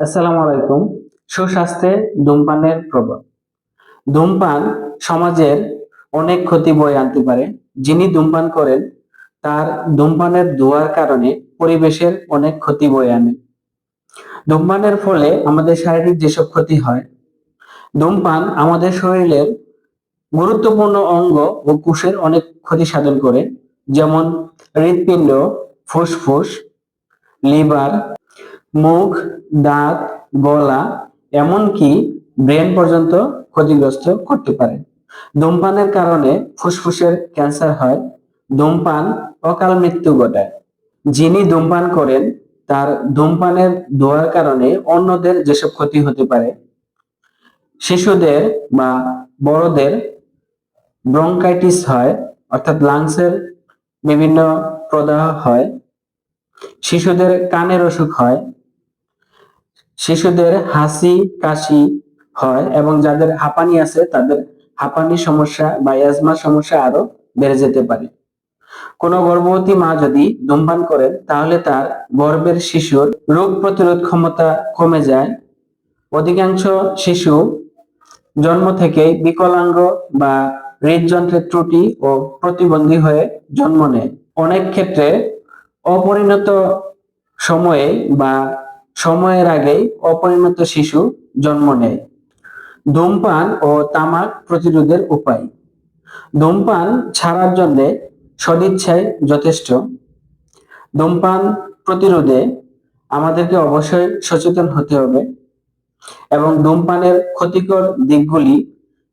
আসসালামু আলাইকুম। সুস্বাস্থ্যে ধূমপানের প্রভাব। ধূমপান সমাজের অনেক ক্ষতি বয়ে আনতে পারে। যিনি ধূমপান করেন, তার ধূমপানের ধোঁয়ার কারণে পরিবেশের অনেক ক্ষতি বয়ে আনে। ধূমপানের ফলে আমাদের শারীরিক যেসব ক্ষতি হয়, ধূমপান আমাদের শরীরের গুরুত্বপূর্ণ অঙ্গ ও কোষের অনেক ক্ষতি সাধন করে। যেমন হৃৎপিণ্ড, ফুসফুস, লিভার মুখ, দাঁত, গলা এমনকি ব্রেন পর্যন্ত ক্ষতিগ্রস্ত করতে পারে। ধূমপানের কারণে ফুসফুসের ক্যান্সার হয়, ধূমপান অকাল মৃত্যু ঘটায়। যিনি ধূমপান করেন, তার ধূমপানের ধোয়ার কারণে অন্যদের যেসব ক্ষতি হতে পারে, শিশুদের বা বড়দের ব্রঙ্কাইটিস হয়, অর্থাৎ লাংসের বিভিন্ন প্রদাহ হয়, শিশুদের কানের অসুখ হয় শিশুদের হাসি, কাশি হয় এবং যাদের হাঁপানি আছে, তাদের হাঁপানি সমস্যা বা অ্যাজমার সমস্যা আরও বেড়ে যেতে পারে। কোনো গর্ভবতী মা যদি ধূমপান করেন, তাহলে তার গর্ভের শিশুর রোগ প্রতিরোধ ক্ষমতা কমে যায়। অধিকাংশ শিশু জন্ম থেকেই বিকলাঙ্গ বা হৃদযন্ত্রের ত্রুটি ও প্রতিবন্ধী হয়ে জন্ম নেয়। অনেক ক্ষেত্রে অপরিণত সময়ে বা সময়ের আগেই অপরিণত শিশু জন্ম নেয়। ধূমপান ও তামাক প্রতিরোধের উপায়। ধূমপান ছাড়ার জন্য সদিচ্ছায় যথেষ্ট। ধূমপান প্রতিরোধে আমাদেরকে অবশ্যই সচেতন হতে হবে এবং ধূমপানের ক্ষতিকর দিকগুলি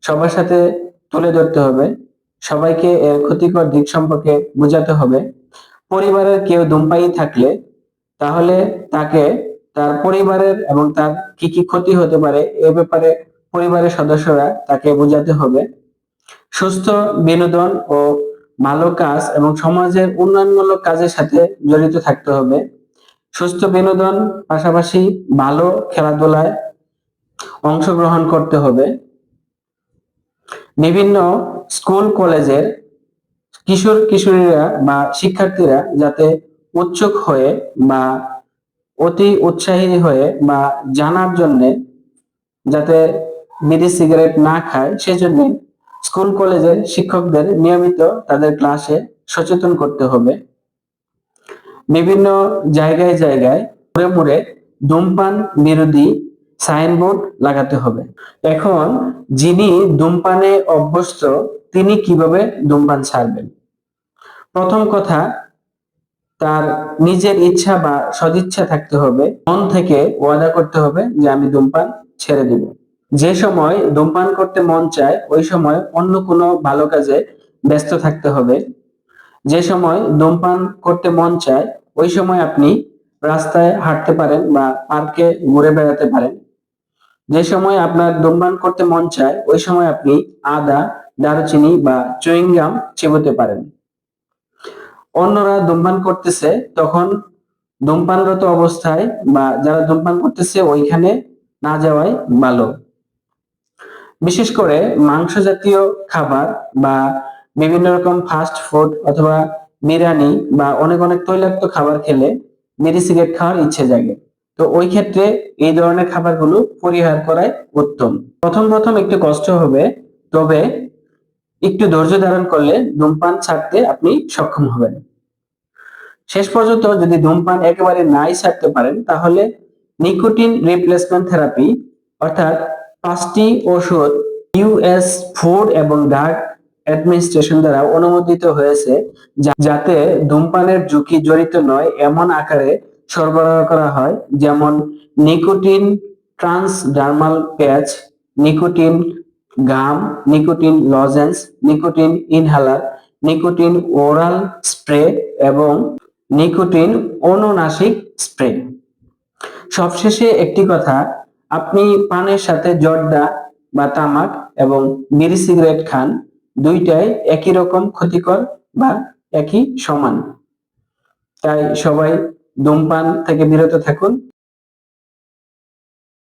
সবার সাথে তুলে ধরতে হবে। সবাইকে এর ক্ষতিকর দিক সম্পর্কে বোঝাতে হবে। পরিবারের কেউ ধূমপায়ী থাকলে তাহলে তাকে তার পরিবারের এবং তার কি কি ক্ষতি হতে পারে এ ব্যাপারে পরিবারের সদস্যরা তাকে বোঝাতে হবে। সুস্থ বিনোদন ও ভালো কাজ এবং সমাজের উন্নয়নমূলক কাজের সাথে জড়িত থাকতে হবে। সুস্থ বিনোদন পাশাপাশি ভালো খেলাধুলায় অংশগ্রহণ করতে হবে। বিভিন্ন স্কুল, কলেজের কিশোর কিশোরীরা বা শিক্ষার্থীরা যাতে উৎসুক হয়ে বা অতি উৎসাহী হয়ে বা জানার জন্যে যাতে বিড়ি সিগারেট না খায়, সেজন্য স্কুল কলেজের শিক্ষকদের নিয়মিত তাদের ক্লাসে সচেতন করতে হবে। বিভিন্ন জায়গায় জায়গায় মোড়ে মোড়ে ধূমপান বিরোধী সাইনবোর্ড লাগাতে হবে। এখন যিনি ধূমপানে অভ্যস্ত, তিনি কীভাবে ধূমপান ছাড়বেন? প্রথম কথা তার নিজের ইচ্ছা বা সদিচ্ছা থাকতে হবে। মন থেকে ওয়াদা করতে হবে যে আমি ধূমপান ছেড়ে দিব। যে সময় ধূমপান করতে মন চায়, ওই সময় অন্য কোনো ভালো কাজে ব্যস্ত থাকতে হবে। যে সময় ধূমপান করতে মন চায়, ওই সময় আপনি রাস্তায় হাঁটতে পারেন বা পার্কে ঘুরে বেড়াতে পারেন। যে সময় আপনার ধূমপান করতে মন চায়, ওই সময় আপনি আদা, দারুচিনি বা চুইংগাম চিবোতে পারেন। অন্যরা ধূমপান করতেছে, তখন ধূমপানরত অবস্থায় বা যারা ধূমপান করতেছে ওইখানে না যাওয়াই ভালো। বিশেষ করে মাংস জাতীয় খাবার বা বিভিন্ন রকম ফাস্ট ফুড অথবা বিরিয়ানি বা অনেক অনেক তৈলাক্ত খাবার খেলে বিড়ি সিগারেট খাওয়ার ইচ্ছে জাগে। তো ওই ক্ষেত্রে এই ধরনের খাবারগুলো পরিহার করাই উত্তম। প্রথম প্রথম একটু কষ্ট হবে, তবে একটু ধৈর্য ধারণ করলে ধূমপান ছাড়তে আপনি সক্ষম হবেন। শেষ পর্যন্ত যদি ধূমপান একেবারে নাই ছাড়তে পারেন, তাহলে নিকোটিন রিপ্লেসমেন্ট থেরাপি, অর্থাৎ পাঁচটি ওষুধ ইউএস ফুড এবং ড্রাগ অ্যাডমিনিস্ট্রেশন দ্বারা অনুমোদিত হয়েছে যাতে ধূমপানের ঝুঁকি জড়িত নয় এমন আকারে সরবরাহ করা হয়, যেমন nicotine transdermal patch, nicotine gum, nicotine lozenge, nicotine inhaler, nicotine oral spray এবং নিকোটিন অনুনাসিক স্প্রে। সবশেষে একটি কথা, আপনি পানের সাথে জর্দা বা তামাক এবং বিড়ি সিগারেট খান, দুইটাই একই রকম ক্ষতিকর বা একই সমান। তাই সবাই ধূমপান থেকে বিরত থাকুন।